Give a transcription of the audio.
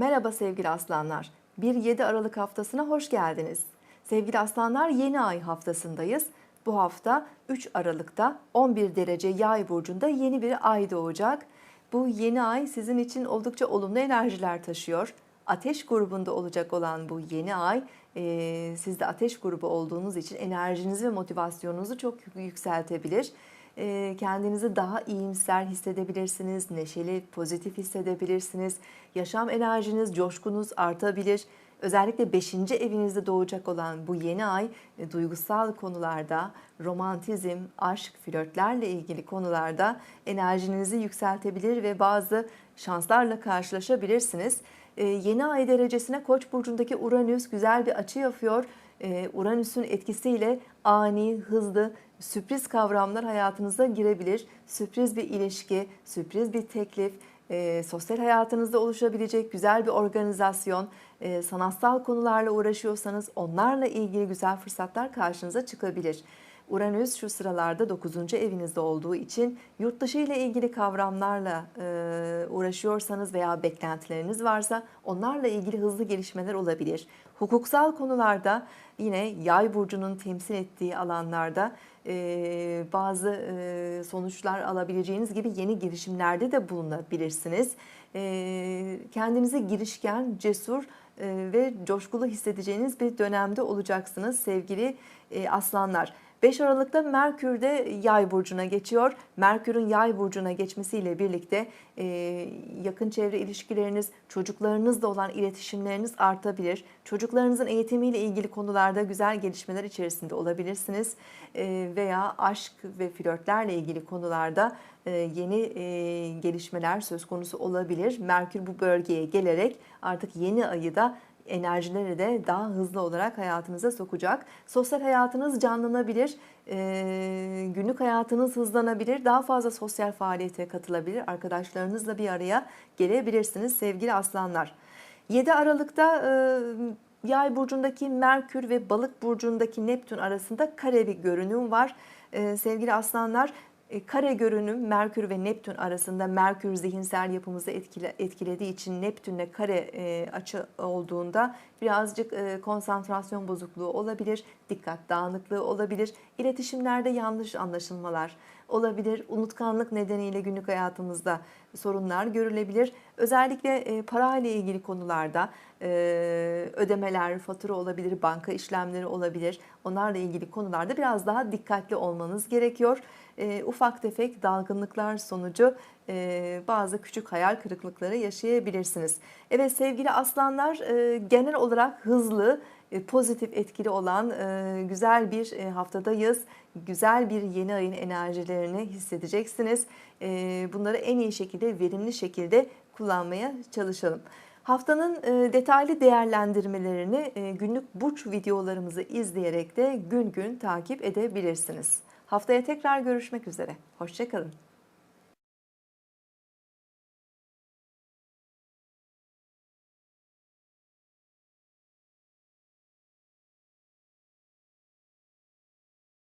Merhaba sevgili aslanlar. 1-7 Aralık haftasına hoş geldiniz. Sevgili aslanlar yeni ay haftasındayız. Bu hafta 3 Aralık'ta 11 derece yay burcunda yeni bir ay doğacak. Bu yeni ay sizin için oldukça olumlu enerjiler taşıyor. Ateş grubunda olacak olan bu yeni ay e, siz de ateş grubu olduğunuz için enerjinizi ve motivasyonunuzu çok yükseltebilir. Kendinizi daha iyimser hissedebilirsiniz, neşeli, pozitif hissedebilirsiniz. Yaşam enerjiniz, coşkunuz artabilir. Özellikle 5. evinizde doğacak olan bu yeni ay e, duygusal konularda, romantizm, aşk, flörtlerle ilgili konularda enerjinizi yükseltebilir ve bazı şanslarla karşılaşabilirsiniz. Yeni ay derecesine Koç burcundaki Uranüs güzel bir açı yapıyor. E, Uranüs'ün etkisiyle ani, hızlı, sürpriz kavramlar hayatınıza girebilir. Sürpriz bir ilişki, sürpriz bir teklif, e, sosyal hayatınızda oluşabilecek güzel bir organizasyon, e, sanatsal konularla uğraşıyorsanız onlarla ilgili güzel fırsatlar karşınıza çıkabilir. Uranüs şu sıralarda 9. evinizde olduğu için yurt dışı ile ilgili kavramlarla e, uğraşıyorsanız veya beklentileriniz varsa onlarla ilgili hızlı gelişmeler olabilir. Hukuksal konularda yine yay burcunun temsil ettiği alanlarda e, bazı e, sonuçlar alabileceğiniz gibi yeni girişimlerde de bulunabilirsiniz. E, kendinizi girişken, cesur e, ve coşkulu hissedeceğiniz bir dönemde olacaksınız sevgili e, aslanlar. 5 Aralık'ta Merkür de yay burcuna geçiyor. Merkür'ün yay burcuna geçmesiyle birlikte e, yakın çevre ilişkileriniz, çocuklarınızla olan iletişimleriniz artabilir. Çocuklarınızın eğitimiyle ilgili konularda güzel gelişmeler içerisinde olabilirsiniz. E, veya aşk ve flörtlerle ilgili konularda e, yeni e, gelişmeler söz konusu olabilir. Merkür bu bölgeye gelerek artık yeni ayı da enerjileri de daha hızlı olarak hayatınıza sokacak. Sosyal hayatınız canlanabilir, günlük hayatınız hızlanabilir, daha fazla sosyal faaliyete katılabilir, arkadaşlarınızla bir araya gelebilirsiniz sevgili aslanlar. 7 Aralık'ta Yay burcundaki Merkür ve Balık burcundaki Neptün arasında kare bir görünüm var. Sevgili aslanlar kare görünüm Merkür ve Neptün arasında Merkür zihinsel yapımızı etkile, etkilediği için Neptünle kare e, açı olduğunda birazcık e, konsantrasyon bozukluğu olabilir, dikkat dağınıklığı olabilir, iletişimlerde yanlış anlaşılmalar olabilir, unutkanlık nedeniyle günlük hayatımızda sorunlar görülebilir. Özellikle e, para ile ilgili konularda e, ödemeler, fatura olabilir, banka işlemleri olabilir. Onlarla ilgili konularda biraz daha dikkatli olmanız gerekiyor. E, ufak tefek dalgınlıklar sonucu bazı küçük hayal kırıklıkları yaşayabilirsiniz. Evet sevgili aslanlar genel olarak hızlı, pozitif etkili olan e, güzel bir e, haftadayız. Güzel bir yeni ayın enerjilerini hissedeceksiniz. Bunları en iyi şekilde, verimli şekilde kullanmaya çalışalım. Haftanın detaylı değerlendirmelerini günlük burç videolarımızı izleyerek de gün gün takip edebilirsiniz. Haftaya tekrar görüşmek üzere. Hoşçakalın.